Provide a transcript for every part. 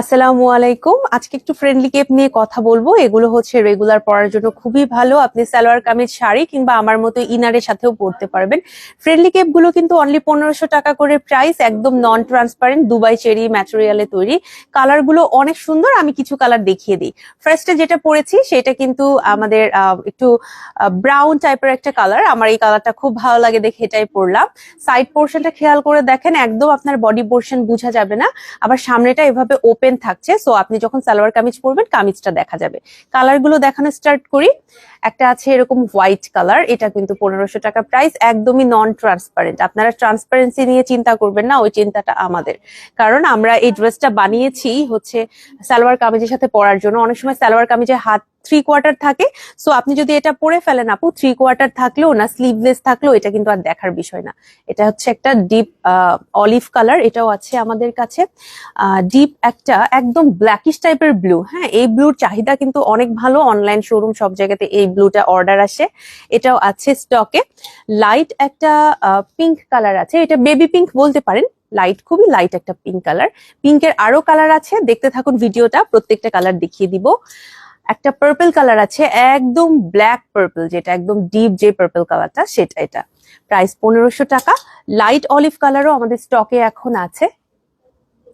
আসসালামু আলাইকুম। আজকে একটু ফ্রেন্ডলি কেপ নিয়ে কথা বলব। এগুলো হচ্ছে রেগুলার পরার জন্য খুবই ভালো। আপনি সালোয়ার কামিজ, শাড়ি কিংবা আমার মতো ইনারের সাথেও পরতে পারবেন। ফ্রেন্ডলি কেপগুলো কিন্তু অনলি পনেরোশো টাকা করে প্রাইস একদম নন ট্রান্সপারেন্ট দুবাই চেরি ম্যাটেরিয়ালে তৈরি। কালারগুলো অনেক সুন্দর। আমি কিছু কালার দেখিয়ে দিই। ফার্স্টে যেটা পরেছি, সেটা কিন্তু আমাদের একটু ব্রাউন টাইপের একটা কালার আমার এই কালারটা খুব ভালো লাগে দেখে এটাই পরলাম। সাইড পোর্শনটা খেয়াল করে দেখেন, একদম আপনার বডি পোর্শন বোঝা যাবে না। আবার সামনেটা এভাবে ওপেন থাকছে সো আপনি যখন সালোয়ার কামিজ পরবেন, কামিজটা দেখা যাবে। কালারগুলো দেখানো স্টার্ট করি। একটা আছে এরকম হোয়াইট কালার এটা কিন্তু পনেরোশো টাকা প্রাইস একদমই নন ট্রান্সপারেন্ট আপনারা ট্রান্সপারেন্সি নিয়ে চিন্তা করবেন না, ওই চিন্তাটা আমাদের। কারণ আমরা এই ড্রেসটা বানিয়েছি হচ্ছে সালোয়ার কামিজের সাথে পরার জন্য। অনেক সময় সালোয়ার কামিজে হাত থ্রি কোয়ার্টার থাকে। সো আপনি যদি এটা পরে ফেলেন আপু থ্রি কোয়ার্টার থাকলেও না স্লিভলেস থাকলেও এটা কিন্তু আর দেখার বিষয় না। এটা হচ্ছে একটা ডিপ অলিভ কালার এটাও আছে আমাদের কাছে। ডিপ একটা একদম ব্ল্যাকিশ টাইপের ব্লু হ্যাঁ? এই ব্লুর চাহিদা কিন্তু অনেক ভালো। অনলাইন শোরুম সব জায়গাতে এই ব্লুটা অর্ডার আসে। এটাও আছে স্টকে লাইট একটা পিঙ্ক কালার আছে। এটা বেবি পিঙ্ক বলতে পারেন। লাইট খুবই লাইট একটা পিঙ্ক কালার পিঙ্কের আরও কালার আছে। দেখতে থাকুন ভিডিওটা। প্রত্যেকটা কালার দেখিয়ে দিব। একটা পার্পল কালার আছে, একদম ব্ল্যাক পার্পল যেটা, একদম ডিপ যে পার্পল কালারটা সেটা এটা। প্রাইস পনেরোশো টাকা। লাইট অলিভ কালারও আমাদের স্টকে এখন আছে।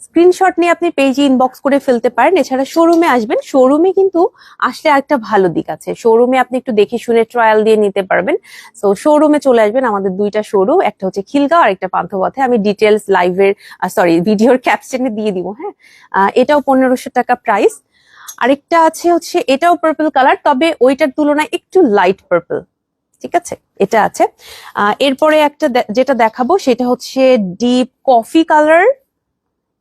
স্ক্রিনশট নিয়ে আপনি পেজে ইনবক্স করে ফেলতে পারেন। এছাড়া শোরুমে আসবেন। শোরুমে কিন্তু আসলে একটা ভালো দিক আছে। শোরুমে আপনি একটু দেখে শুনে ট্রায়াল দিয়ে নিতে পারবেন। সো শোরুমে চলে আসবেন আমাদের দুইটা শোরুম একটা হচ্ছে খিলগাঁও আর একটা পান্থপথে। আমি ডিটেলস লাইভের সরি ভিডিওর ক্যাপশনে দিয়ে দিব হ্যাঁ? এটাও পনেরোশো টাকা প্রাইস আরেকটা আছে হচ্ছে এটাও পার্পল কালার তবে ওইটার তুলনায় একটু লাইট পার্পল ঠিক আছে? এটা আছে। এরপরে একটা যেটা দেখাবো, সেটা হচ্ছে ডিপ কফি কালার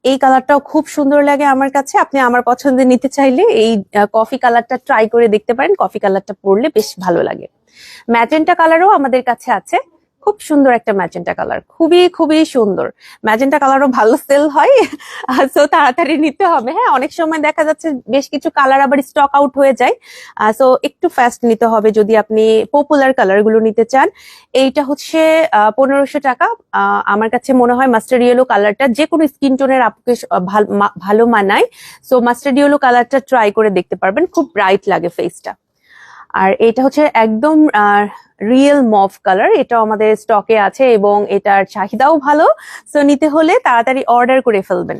এই কালারটাও খুব সুন্দর লাগে আমার কাছে। আপনি আমার পছন্দের নিতে চাইলে এই কফি কালারটা ট্রাই করে দেখতে পারেন। কফি কালারটা পরলে বেশ ভালো লাগে। ম্যাজেন্টা কালারও আমাদের কাছে আছে। খুব সুন্দর একটা ম্যাজেন্টা কালার, খুবই খুবই সুন্দর। ম্যাজেন্টা কালারও ভালো সেল হয় সো তাড়াতাড়ি নিতে হবে। হ্যাঁ অনেক সময় দেখা যাচ্ছে বেশ কিছু কালার আবার স্টক আউট হয়ে যায় সো একটু ফাস্ট নিতে হবে যদি আপনি পপুলার কালারগুলো নিতে চান। এইটা হচ্ছে পনেরোশো টাকা। আমার কাছে মনে হয় মাস্টার ইয়েলো কালারটা যে কোনো স্কিন টোনের আপুকে ভালো মানায়। সো মাস্টার ইয়েলো কালারটা ট্রাই করে দেখতে পারবেন, খুব ব্রাইট লাগে ফেসটা আর এটা হচ্ছে একদম রিয়েল মফ কালার এটাও আমাদের স্টকে আছে এবং এটার চাহিদাও ভালো। সো নিতে হলে তাড়াতাড়ি অর্ডার করে ফেলবেন।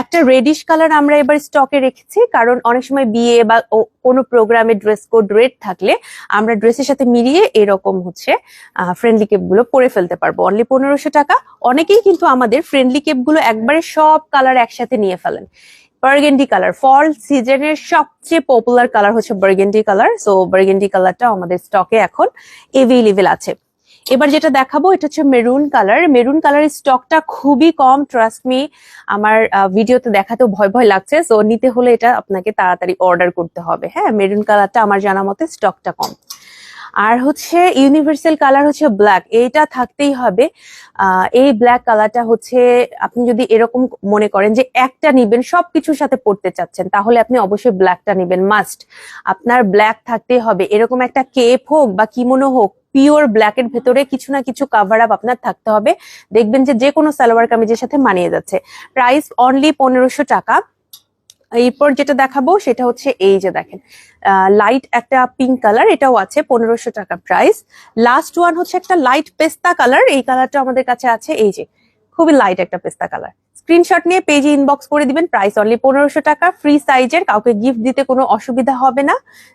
একটা রেডিশ কালার আমরা এবার স্টকে রেখেছি, কারণ অনেক সময় বিয়ে বা কোনো প্রোগ্রামে ড্রেস কোড রেড থাকলে আমরা ড্রেসের সাথে মিলিয়ে এরকম হচ্ছে ফ্রেন্ডলি কেপগুলো পরে ফেলতে পারব। অনলি পনেরোশো টাকা। অনেকেই কিন্তু আমাদের ফ্রেন্ডলি কেপগুলো একবারে সব কালার একসাথে নিয়ে ফেলেন। বার্গেন্ডি কালার ফল সিজনের সবচেয়ে পপুলার কালার হচ্ছে বার্গেন্ডি কালার সো বার্গেন্ডি কালারটা আমাদের স্টকে এখন এভেলেবেল আছে। এবার যেটা দেখাবো, এটা হচ্ছে মেরুন কালার মেরুন কালারের স্টকটা খুবই কম ট্রাস্ট মি আমার ভিডিওতে দেখাতেও ভয় ভয় লাগছে। সো নিতে হলে এটা আপনাকে তাড়াতাড়ি অর্ডার করতে হবে। হ্যাঁ মেরুন কালারটা আমার জানা মতে স্টকটা কম। আর হচ্ছে ইউনিভার্সাল কালার হচ্ছে ব্ল্যাক এইটা থাকতেই হবে। এই ব্ল্যাক কালারটা হচ্ছে আপনি যদি এরকম মনে করেন যে একটা নিবেন, সবকিছুর সাথে পড়তে চাচ্ছেন, তাহলে আপনি অবশ্যই ব্ল্যাকটা নিবেন মাস্ট আপনার ব্ল্যাক থাকতেই হবে, এরকম একটা কেপ হোক বা কিমোনো হোক পিওর ব্ল্যাকের ভেতরে কিছু না কিছু কাভার আপ আপনার থাকতে হবে। দেখবেন যে যে কোনো সালোয়ার কামিজের সাথে মানিয়ে যাচ্ছে। প্রাইস অনলি পনেরোশো টাকা। এরপর যেটা দেখাবো সেটা হচ্ছে এই যে দেখেন লাইট একটা পিঙ্ক কালার এটাও আছে পনেরোশো টাকা প্রাইস লাস্ট ওয়ান হচ্ছে একটা লাইট পেস্তা কালার এই কালারটা আমাদের কাছে আছে এই যে, খুবই লাইট একটা পেস্তা কালার স্ক্রিনশট নিয়ে পেজে ইনবক্স করে দিবেন প্রাইস অনলি পনেরোশো টাকা ফ্রি সাইজের কাউকে গিফট দিতে কোনো অসুবিধা হবে না।